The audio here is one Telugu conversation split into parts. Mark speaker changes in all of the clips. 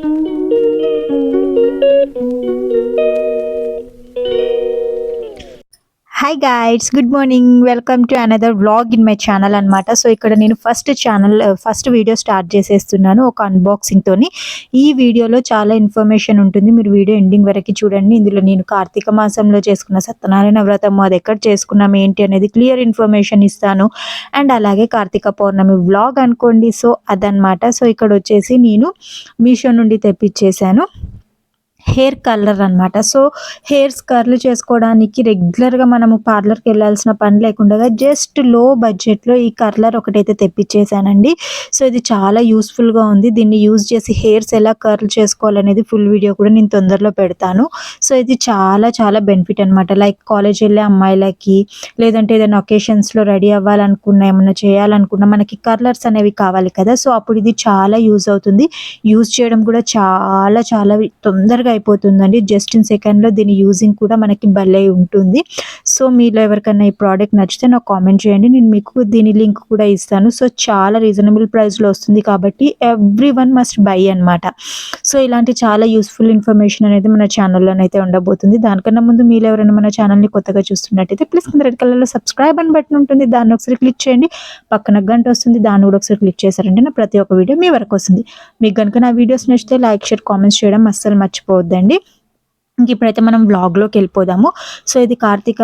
Speaker 1: Thank you. Hi guys good morning welcome to another vlog in my channel అనమాట సో ఇక్కడ నేను first channel first video start చేసేస్తున్నాను ఒక అన్బాక్సింగ్తోని ఈ వీడియోలో చాలా ఇన్ఫర్మేషన్ ఉంటుంది. మీరు వీడియో ఎండింగ్ వరకు చూడండి. ఇందులో నేను కార్తీక మాసంలో చేసుకున్న సత్యనారాయణ వ్రతం అది ఎక్కడ చేసుకున్నాం ఏంటి అనేది క్లియర్ ఇన్ఫర్మేషన్ ఇస్తాను. అండ్ అలాగే కార్తీక పౌర్ణమి వ్లాగ్ అనుకోండి. సో అదనమాట సో ఇక్కడ వచ్చేసి నేను మీషో నుండి తెప్పించేశాను. హెయిర్ కలర్ అనమాట సో హెయిర్స్ కర్ల్ చేసుకోవడానికి రెగ్యులర్గా మనము పార్లర్కి వెళ్ళాల్సిన పని లేకుండా జస్ట్లో బడ్జెట్లో ఈ కర్లర్ ఒకటైతే తెప్పించేసానండి సో ఇది చాలా యూస్ఫుల్గా ఉంది. దీన్ని యూజ్ చేసి హెయిర్స్ ఎలా కర్ల్ చేసుకోవాలనేది ఫుల్ వీడియో కూడా నేను తొందరలో పెడతాను. సో ఇది చాలా చాలా బెనిఫిట్ అనమాట లైక్ కాలేజ్ వెళ్ళే అమ్మాయిలకి లేదంటే ఏదైనా ఒకేషన్స్లో రెడీ అవ్వాలనుకున్నా ఏమన్నా చేయాలనుకున్నా మనకి కర్లర్స్ అనేవి కావాలి కదా. సో అప్పుడు ఇది చాలా యూజ్ అవుతుంది. యూజ్ చేయడం కూడా చాలా చాలా తొందరగా అయిపోతుందండి. జస్ట్ ఇన్ సెకండ్లో దీని యూజింగ్ కూడా మనకి భలే ఉంటుంది. సో మీలో ఎవరికైనా ఈ ప్రోడక్ట్ నచ్చితే నాకు కామెంట్ చేయండి. నేను మీకు దీని లింక్ కూడా ఇస్తాను. సో చాలా రీజనబుల్ ప్రైస్లో వస్తుంది కాబట్టి ఎవ్రీ వన్ మస్ట్ బై అనమాట సో ఇలాంటి చాలా యూస్ఫుల్ ఇన్ఫర్మేషన్ అనేది మన ఛానల్లోనైతే ఉండబోతుంది. దానికన్నా ముందు మీరు ఎవరైనా మన ఛానల్ని కొత్తగా చూస్తున్నట్టయితే ప్లీజ్ కింద రెడ్ కలర్లో సబ్స్క్రైబ్ అని బటన్ ఉంటుంది. దాన్ని ఒకసారి క్లిక్ చేయండి. పక్కన గంట వస్తుంది. దాన్ని కూడా ఒకసారి క్లిక్ చేశారంటే నా ప్రతి ఒక్క వీడియో మీ వరకు వస్తుంది. మీకు కనుక నా వీడియోస్ నచ్చితే లైక్ షేర్ కామెంట్స్ చేయడం అస్సలు వద్దండి. ఇంక ఇప్పుడైతే మనం వ్లాగ్లోకి వెళ్ళిపోదాము. సో ఇది కార్తీక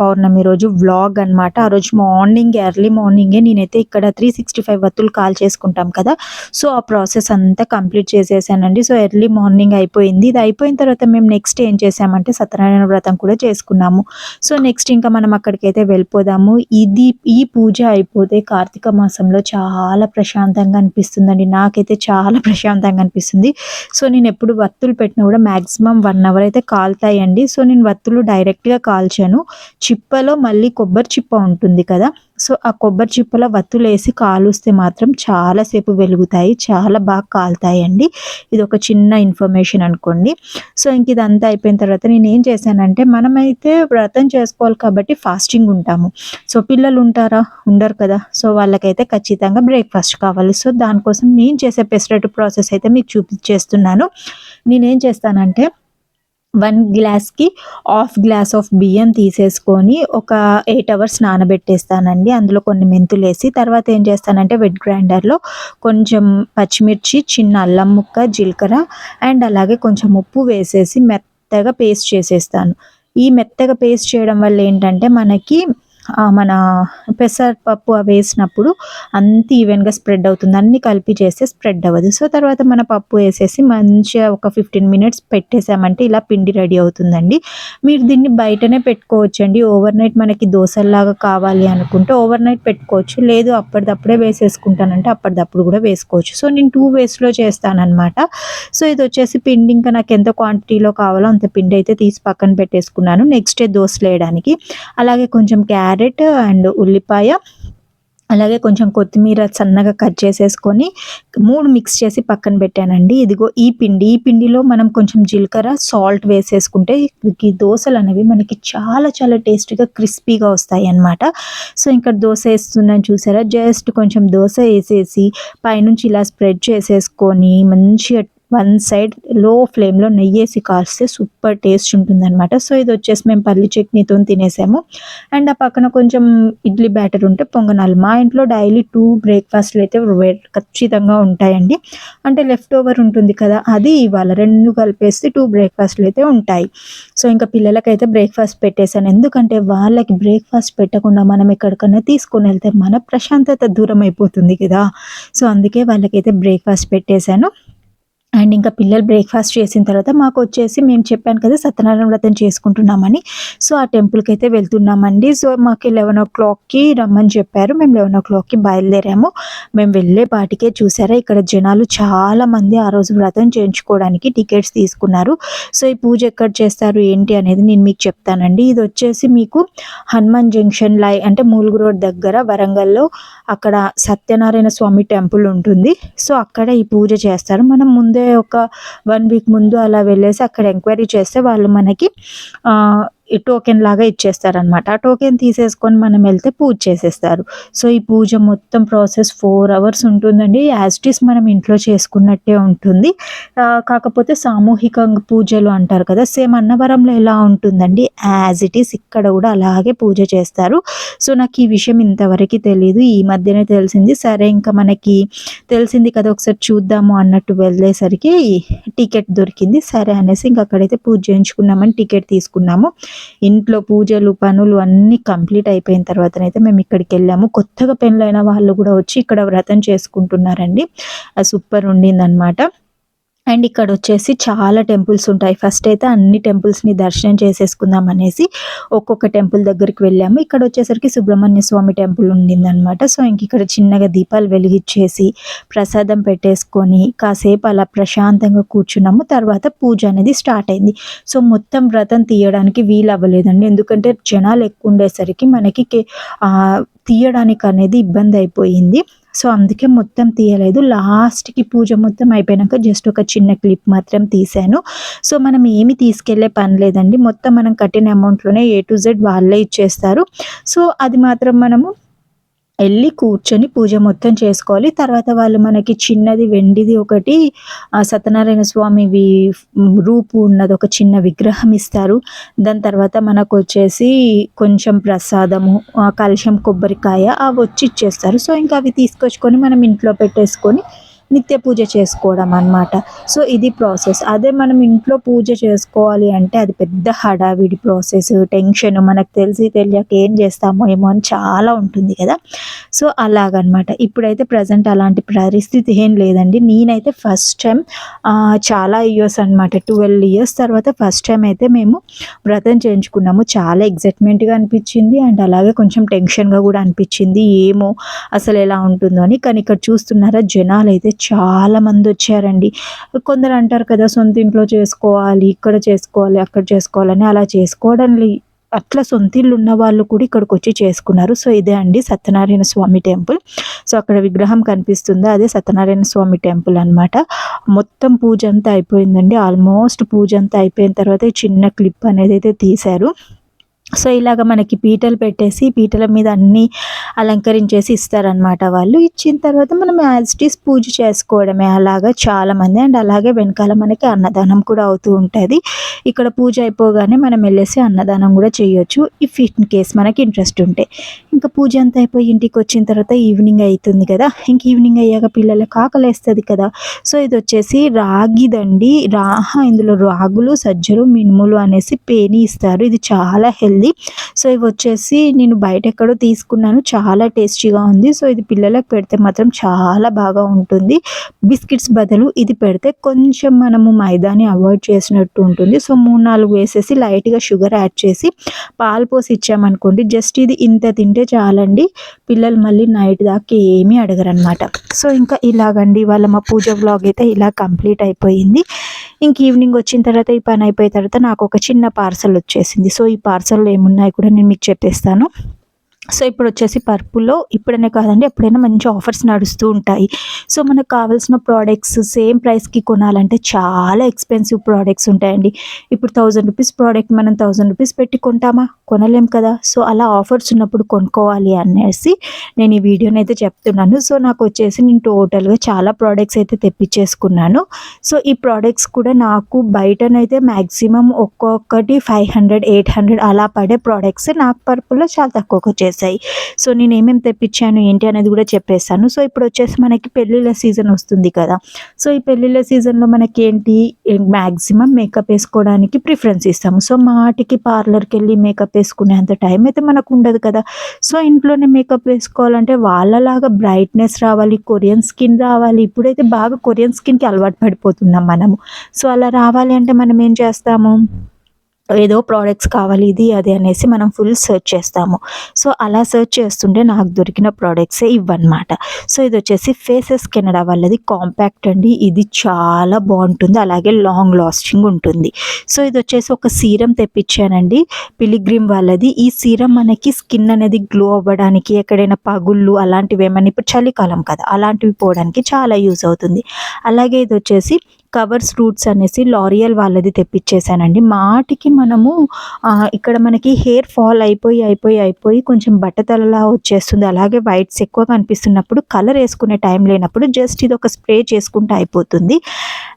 Speaker 1: పౌర్ణమి రోజు వ్లాగ్ అనమాట ఆ రోజు మార్నింగ్ ఎర్లీ మార్నింగే నేనైతే ఇక్కడ త్రీ సిక్స్టీ ఫైవ్ వత్తులు కాల్ చేసుకుంటాం కదా. సో ఆ ప్రాసెస్ అంతా కంప్లీట్ చేసేసానండి. సో ఎర్లీ మార్నింగ్ అయిపోయింది. ఇది అయిపోయిన తర్వాత మేము నెక్స్ట్ ఏం చేసామంటే సత్యనారాయణ వ్రతం కూడా చేసుకున్నాము. సో నెక్స్ట్ ఇంకా మనం అక్కడికైతే వెళ్ళిపోదాము. ఇది ఈ పూజ అయిపోతే కార్తీక మాసంలో చాలా ప్రశాంతంగా అనిపిస్తుందండి. నాకైతే చాలా ప్రశాంతంగా అనిపిస్తుంది. సో నేను ఎప్పుడు వత్తులు పెట్టినా కూడా మ్యాక్సిమం వన్ అవర్ అయితే కాలుతాయండి. సో నేను వత్తులు డైరెక్ట్గా కాల్చాను. చిప్పలో మళ్ళీ కొబ్బరి చిప్ప ఉంటుంది కదా సో ఆ కొబ్బరి చిప్పలో వత్తులు వేసి కాలుస్తే మాత్రం చాలాసేపు వెలుగుతాయి. చాలా బాగా కాలుతాయండి. ఇది ఒక చిన్న ఇన్ఫర్మేషన్ అనుకోండి. సో ఇంక ఇదంతా అయిపోయిన తర్వాత నేను ఏం చేశానంటే మనమైతే వ్రతం చేసుకోవాలి కాబట్టి ఫాస్టింగ్ ఉంటాము. సో పిల్లలు ఉంటారా? ఉండరు కదా. సో వాళ్ళకైతే ఖచ్చితంగా బ్రేక్ఫాస్ట్ కావాలి. సో దానికోసం నేను చేసే పెసరట్టు ప్రాసెస్ అయితే మీకు చూపించేస్తున్నాను నేనేం చేస్తానంటే వన్ గ్లాస్కి హాఫ్ గ్లాస్ ఆఫ్ బియ్యం తీసేసుకొని ఒక ఎయిట్ అవర్స్ నానబెట్టేస్తానండి. అందులో కొన్ని మెంతులు వేసి తర్వాత ఏం చేస్తానంటే వెట్ గ్రైండర్లో కొంచెం పచ్చిమిర్చి చిన్న అల్లం ముక్క జీలకర్ర అండ్ అలాగే కొంచెం ఉప్పు వేసేసి మెత్తగా పేస్ట్ చేసేస్తాను. ఈ మెత్తగా పేస్ట్ చేయడం వల్ల ఏంటంటే మనకి మన పెసరపప్పు అవి వేసినప్పుడు అంత ఈవెన్గా స్ప్రెడ్ అవుతుంది. అన్నీ కలిపి చేస్తే స్ప్రెడ్ అవ్వదు. సో తర్వాత మన పప్పు వేసేసి మంచిగా ఒక ఫిఫ్టీన్ మినిట్స్ పెట్టేసామంటే ఇలా పిండి రెడీ అవుతుందండి. మీరు దీన్ని బయటనే పెట్టుకోవచ్చు అండి ఓవర్ నైట్ మనకి దోశల్లాగా కావాలి అనుకుంటే ఓవర్ నైట్ పెట్టుకోవచ్చు. లేదు అప్పటిదప్పుడే వేసేసుకుంటానంటే అప్పటిదప్పుడు కూడా వేసుకోవచ్చు. సో నేను టూ వేస్లో చేస్తానన్నమాట. సో ఇది వచ్చేసి పిండి ఇంకా నాకు ఎంత క్వాంటిటీలో కావాలో అంత పిండి అయితే తీసి పక్కన పెట్టేసుకున్నాను. నెక్స్ట్ డే దోశలు వేయడానికి అలాగే కొంచెం క్యారెట్ అండ్ ఉల్లిపాయ అలాగే కొంచెం కొత్తిమీర సన్నగా కట్ చేసేసుకొని మూడు మిక్స్ చేసి పక్కన పెట్టానండి. ఇదిగో ఈ పిండి. ఈ పిండిలో మనం కొంచెం జీలకర్ర సాల్ట్ వేసేసుకుంటే ఈ దోశలు అనేవి మనకి చాలా చాలా టేస్టీగా క్రిస్పీగా వస్తాయి అన్నమాట సో ఇంకా దోశ వేస్తున్నాను చూసారా? జస్ట్ కొంచెం దోశ వేసేసి పైనుంచి ఇలా స్ప్రెడ్ చేసేసుకొని మంచిగా వన్ సైడ్లో ఫ్లేమ్లో నెయ్యి వేసి కాస్తే సూపర్ టేస్ట్ ఉంటుందన్నమాట. సో ఇది వచ్చేసి మేము పల్లి చట్నీతో తినేసాము. అండ్ ఆ పక్కన కొంచెం ఇడ్లీ బ్యాటర్ ఉంటే పొంగనాలు. మా ఇంట్లో డైలీ టూ బ్రేక్ఫాస్ట్లు అయితే ఖచ్చితంగా ఉంటాయండి. అంటే లెఫ్ట్ ఓవర్ ఉంటుంది కదా అది ఇవాళ రెండు కలిపేస్తే టూ బ్రేక్ఫాస్ట్లు అయితే ఉంటాయి. సో ఇంకా పిల్లలకైతే బ్రేక్ఫాస్ట్ పెట్టేశాను. ఎందుకంటే వాళ్ళకి బ్రేక్ఫాస్ట్ పెట్టకుండా మనం ఎక్కడికన్నా తీసుకొని వెళ్తే మన ప్రశాంతత దూరం అయిపోతుంది కదా. సో అందుకే వాళ్ళకైతే బ్రేక్ఫాస్ట్ పెట్టేశాను. అండ్ ఇంకా పిల్లలు బ్రేక్ఫాస్ట్ చేసిన తర్వాత మాకు వచ్చేసి మేము చెప్పాను కదా సత్యనారాయణ వ్రతం చేసుకుంటున్నామని. సో ఆ టెంపుల్కి అయితే వెళ్తున్నామండి. సో మాకు లెవెన్ ఓ క్లాక్కి రమ్మని చెప్పారు. మేము లెవెన్ ఓ క్లాక్కి బయలుదేరాము. మేము వెళ్ళే పాటికే చూసారా ఇక్కడ జనాలు చాలా మంది ఆ రోజు వ్రతం చేయించుకోవడానికి టికెట్స్ తీసుకున్నారు. సో ఈ పూజ ఎక్కడ చేస్తారు ఏంటి అనేది నేను మీకు చెప్తానండి. ఇది వచ్చేసి మీకు హనుమాన్ జంక్షన్ లై అంటే మూలుగు రోడ్ దగ్గర వరంగల్లో అక్కడ సత్యనారాయణ స్వామి టెంపుల్ ఉంటుంది. సో అక్కడ ఈ పూజ చేస్తారు. మనం ముందే ఒక వన్ వీక్ ముందు అలా వెళ్ళేసి అక్కడ ఎంక్వైరీ చేస్తే వాళ్ళు మనకి టోకెన్ లాగా ఇచ్చేస్తారనమాట ఆ టోకెన్ తీసేసుకొని మనం వెళ్తే పూజ చేసేస్తారు. సో ఈ పూజ మొత్తం ప్రాసెస్ ఫోర్ అవర్స్ ఉంటుందండి. యాజ్టీస్ మనం ఇంట్లో చేసుకున్నట్టే ఉంటుంది. కాకపోతే సామూహిక పూజలు అంటారు కదా సేమ్ అన్నవరంలో ఎలా ఉంటుందండి? యాజ్ ఇట్ ఈస్ ఇక్కడ కూడా అలాగే పూజ చేస్తారు. సో నాకు ఈ విషయం ఇంతవరకు తెలియదు ఈ మధ్యనే తెలిసింది. సరే ఇంకా మనకి తెలిసింది కదా ఒకసారి చూద్దాము అన్నట్టు వెళ్ళేసరికి టికెట్ దొరికింది. సరే అనేసి ఇంక అక్కడైతే పూజ చేయించుకున్నామని టికెట్ తీసుకున్నాము. ఇంట్లో పూజలు పనులు అన్నీ కంప్లీట్ అయిపోయిన తర్వాతనైతే మేము ఇక్కడికి వెళ్ళాము. కొత్తగా పెళ్ళైన వాళ్ళు కూడా వచ్చి ఇక్కడ వ్రతం చేసుకుంటున్నారండి. అది సూపర్ ఉండిందనమాట అండ్ ఇక్కడ వచ్చేసి చాలా టెంపుల్స్ ఉంటాయి. ఫస్ట్ అయితే అన్ని టెంపుల్స్ని దర్శనం చేసేసుకుందాం అనేసి ఒక్కొక్క టెంపుల్ దగ్గరికి వెళ్ళాము. ఇక్కడ వచ్చేసరికి సుబ్రహ్మణ్య స్వామి టెంపుల్ ఉండిందనమాట సో ఇంక ఇక్కడ చిన్నగా దీపాలు వెలిగించేసి ప్రసాదం పెట్టేసుకొని కాసేపు అలా ప్రశాంతంగా కూర్చున్నాము. తర్వాత పూజ అనేది స్టార్ట్ అయింది. సో మొత్తం వ్రతం తీయడానికి వీలు అవ్వలేదండి. ఎందుకంటే జనాలు ఎక్కువ ఉండేసరికి మనకి కే- తీయడానికి అనేది ఇబ్బంది అయిపోయింది. సో అందుకే మొత్తం తీయలేదు. లాస్ట్కి పూజ మొత్తం అయిపోయినాక జస్ట్ ఒక చిన్న క్లిప్ మాత్రం తీసాను సో మనం ఏమి తీసుకెళ్ళే పని లేదండి. మొత్తం మనం కట్టిన అమౌంట్లోనే ఏ టు జెడ్ వాళ్ళే ఇచ్చేస్తారు. సో అది మాత్రం మనము వెళ్ళి కూర్చొని పూజ మొత్తం చేసుకోవాలి. తర్వాత వాళ్ళు మనకి చిన్నది వెండిది ఒకటి సత్యనారాయణ స్వామివి రూపు ఉన్నది ఒక చిన్న విగ్రహం ఇస్తారు. దాని తర్వాత మనకు వచ్చేసి కొంచెం ప్రసాదము ఆ, కలశం కొబ్బరికాయ అవి వచ్చి ఇచ్చేస్తారు. సో ఇంకా అవి తీసుకొచ్చుకొని మనం ఇంట్లో పెట్టేసుకొని నిత్య పూజ చేసుకోవడం అనమాట సో ఇది ప్రాసెస్. అదే మనం ఇంట్లో పూజ చేసుకోవాలి అంటే అది పెద్ద హడావిడి ప్రాసెస్. టెన్షన్ మనకు తెలిసి తెలియక ఏం చేస్తామో ఏమో అని చాలా ఉంటుంది కదా. సో అలాగనమాట ఇప్పుడైతే ప్రజెంట్ అలాంటి పరిస్థితి ఏం లేదండి. నేనైతే ఫస్ట్ టైం చాలా ఇయర్స్ అనమాట ట్వెల్వ్ ఇయర్స్ తర్వాత ఫస్ట్ టైం అయితే మేము వ్రతం చేయించుకున్నాము. చాలా ఎగ్జైట్మెంట్గా అనిపించింది అండ్ అలాగే కొంచెం టెన్షన్గా కూడా అనిపించింది. ఏమో అసలు ఎలా ఉంటుందో అని. కానీ ఇక్కడ చూస్తున్నారా జనాలు అయితే చాలా మంది వచ్చారండి. కొందరు అంటారు కదా సొంత ఇంట్లో చేసుకోవాలి ఇక్కడ చేసుకోవాలి అక్కడ చేసుకోవాలని. అలా చేసుకోవడం అట్లా సొంత ఇల్లు ఉన్న వాళ్ళు కూడా ఇక్కడికి వచ్చి చేసుకున్నారు. సో ఇదే అండి సత్యనారాయణ స్వామి టెంపుల్. సో అక్కడ విగ్రహం కనిపిస్తుంది. అదే సత్యనారాయణ స్వామి టెంపుల్ అన్నమాట. మొత్తం పూజ అంతా అయిపోయిందండి. ఆల్మోస్ట్ పూజ అంతా అయిపోయిన తర్వాత చిన్న క్లిప్ అనేది అయితే తీశారు. సో ఇలాగ మనకి పీటలు పెట్టేసి పీటల మీద అన్నీ అలంకరించేసి ఇస్తారనమాట వాళ్ళు. ఇచ్చిన తర్వాత మనం యాజ్ ఇట్ ఈస్ పూజ చేసుకోవడమే. అలాగా చాలామంది అండ్ అలాగే వెనకాల మనకి అన్నదానం కూడా అవుతూ ఉంటుంది. ఇక్కడ పూజ అయిపోగానే మనం వెళ్ళేసి అన్నదానం కూడా చేయొచ్చు ఇఫ్ ఇన్ కేస్ మనకి ఇంట్రెస్ట్ ఉంటే. ఇంకా పూజ అంతా అయిపోయి ఇంటికి వచ్చిన తర్వాత ఈవినింగ్ అవుతుంది కదా. ఇంక ఈవినింగ్ అయ్యాక పిల్లలకు ఆకలేస్తుంది కదా. సో ఇది వచ్చేసి రాగిదండి రాహ ఇందులో రాగులు సజ్జలు మినుములు అనేసి పేని ఇస్తారు. ఇది చాలా హెల్దీ సో ఇవి వచ్చేసి నేను బయట ఎక్కడో తీసుకున్నాను. చాలా టేస్టీగా ఉంది. సో ఇది పిల్లలకు పెడితే మాత్రం చాలా బాగా ఉంటుంది. బిస్కెట్స్ బదులు ఇది పెడితే కొంచెం మనము మైదాని అవాయిడ్ చేసినట్టు ఉంటుంది. సో మూడు నాలుగు వేసేసి లైట్గా షుగర్ యాడ్ చేసి పాలు పోసి ఇచ్చామనుకోండి జస్ట్ ఇది ఇంత తింటే చాలండి. పిల్లలు మళ్ళీ నైట్ దాకా ఏమీ అడగరనమాట సో ఇంకా ఇలాగండి. వాళ్ళ మా పూజ వ్లాగ్ అయితే ఇలా కంప్లీట్ అయిపోయింది. ఇంక ఈవినింగ్ వచ్చిన తర్వాత ఈ పని అయిపోయిన తర్వాత నాకు ఒక చిన్న పార్సల్ వచ్చేసింది. సో ఈ పార్సల్లో ఏమున్నాయి కూడా నేను మీకు చెప్పేస్తాను. సో ఇప్పుడు వచ్చేసి పర్పుల్లో ఇప్పుడనే కాదండి ఎప్పుడైనా మంచి ఆఫర్స్ నడుస్తూ ఉంటాయి. సో మనకు కావాల్సిన ప్రోడక్ట్స్ సేమ్ ప్రైస్కి కొనాలంటే చాలా ఎక్స్పెన్సివ్ ప్రోడక్ట్స్ ఉంటాయండి. ఇప్పుడు థౌజండ్ రూపీస్ ప్రోడక్ట్ మనం థౌజండ్ రూపీస్ పెట్టి కొంటామా? కొనలేం కదా. సో అలా ఆఫర్స్ ఉన్నప్పుడు కొనుక్కోవాలి అనేసి నేను ఈ వీడియోని అయితే చెప్తున్నాను. సో నాకు వచ్చేసి నేను టోటల్గా చాలా ప్రోడక్ట్స్ అయితే తెప్పించేసుకున్నాను సో ఈ ప్రోడక్ట్స్ కూడా నాకు బయటనైతే మ్యాక్సిమం ఒక్కొక్కటి ఫైవ్ హండ్రెడ్ ఎయిట్ హండ్రెడ్ అలా పడే ప్రోడక్ట్స్ నాకు పర్పుల్లో చాలా తక్కువకి వచ్చేసాయి సో నేను ఏమేమి తెప్పించాను ఏంటి అనేది కూడా చెప్పేస్తాను. సో ఇప్పుడు వచ్చేసి మనకి పెళ్ళిళ్ళ సీజన్ వస్తుంది కదా. సో ఈ పెళ్ళిళ్ళ సీజన్లో మనకి ఏంటి మ్యాక్సిమం మేకప్ వేసుకోవడానికి ప్రిఫరెన్స్ ఇస్తాము. సో మాటికి పార్లర్కి వెళ్ళి మేకప్ వేసుకునేంత టైం అయితే మనకు ఉండదు కదా. సో ఇంట్లోనే మేకప్ వేసుకోవాలంటే వాళ్ళలాగా బ్రైట్నెస్ రావాలి కొరియన్ స్కిన్ రావాలి. ఇప్పుడైతే బాగా కొరియన్ స్కిన్కి అలవాటు పడిపోతున్నాం మనము. సో అలా రావాలి అంటే మనం ఏం చేస్తాము? ఏదో ప్రోడక్ట్స్ కావాలి ఇది అది అనేసి మనం ఫుల్ సెర్చ్ చేస్తాము. సో అలా సెర్చ్ చేస్తుంటే నాకు దొరికిన ప్రోడక్ట్సే ఇవన్నమాట సో ఇది వచ్చేసి ఫేసెస్ కెనడా వాళ్ళది. కాంపాక్ట్ అండి. ఇది చాలా బాగుంటుంది. అలాగే లాంగ్ లాస్టింగ్ ఉంటుంది. సో ఇది వచ్చేసి ఒక సీరం తెప్పించానండి. పిలిగ్రిమ్ వాళ్ళది. ఈ సీరం మనకి స్కిన్ అనేది గ్లో అవ్వడానికి ఎక్కడైనా పగుళ్ళు అలాంటివి ఏమైనా ఇప్పుడు చలికాలం కదా అలాంటివి పోవడానికి చాలా యూజ్ అవుతుంది. అలాగే ఇది వచ్చేసి కవర్స్ రూట్స్ అనేసి లారియల్ వాళ్ళది తెప్పించేసానండి మాటికి మనము ఇక్కడ మనకి హెయిర్ ఫాల్ అయిపోయి అయిపోయి అయిపోయి కొంచెం బట్టతలలా వచ్చేస్తుంది. అలాగే వైట్స్ ఎక్కువ కనిపిస్తున్నప్పుడు కలర్ వేసుకునే టైం లేనప్పుడు జస్ట్ ఇది ఒక స్ప్రే చేసుకుంటే అయిపోతుంది.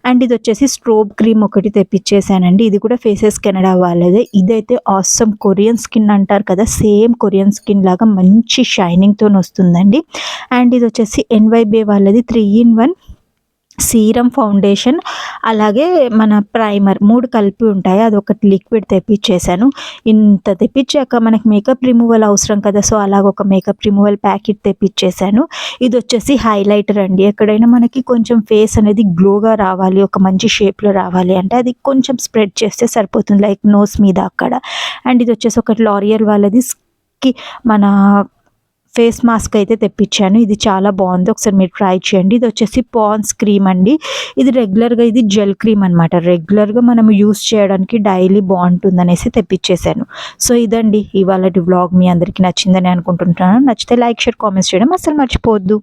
Speaker 1: అండ్ ఇది వచ్చేసి స్ట్రోబ్ క్రీమ్ ఒకటి తెప్పించేసానండి ఇది కూడా ఫేసెస్ కెనడా వాళ్ళదే. ఇదైతే ఆసమ్ కొరియన్ స్కిన్ అంటారు కదా సేమ్ కొరియన్ స్కిన్ లాగా మంచి షైనింగ్తో వస్తుందండి అండ్ ఇది వచ్చేసి ఎన్వైబే వాళ్ళది three in one. Serum foundation అలాగే మన ప్రైమర్ మూడు కలిపి ఉంటాయి. అది ఒకటి లిక్విడ్ తెప్పించేసాను ఇంత తెప్పించాక మనకి మేకప్ రిమూవల్ అవసరం కదా. సో అలాగ ఒక మేకప్ రిమూవల్ ప్యాకెట్ తెప్పించేసాను ఇది వచ్చేసి హైలైటర్ అండి ఎక్కడైనా మనకి కొంచెం ఫేస్ అనేది గ్లోగా రావాలి ఒక మంచి షేప్లో రావాలి అంటే అది కొంచెం స్ప్రెడ్ చేస్తే సరిపోతుంది. లైక్ నోస్ మీద అక్కడ. అండ్ ఇది వచ్చేసి ఒకటి లారియల్ వాళ్ళది కి మన ఫేస్ మాస్క్ అయితే తెప్పించాను. ఇది చాలా బాగుంది. ఒకసారి మీరు ట్రై చేయండి. ఇది వచ్చేసి పాన్స్ క్రీమ్ అండి. ఇది రెగ్యులర్గా ఇది జెల్ క్రీమ్ అనమాట రెగ్యులర్గా మనం యూస్ చేయడానికి డైలీ బాగుంటుంది అనేసి తెప్పించేశాను. సో ఇదండి ఇవాళ వ్లాగ్ మీ అందరికీ నచ్చిందని అనుకుంటున్నాను నచ్చితే లైక్ షేర్ కామెంట్స్ చేయడం అసలు మర్చిపోవద్దు.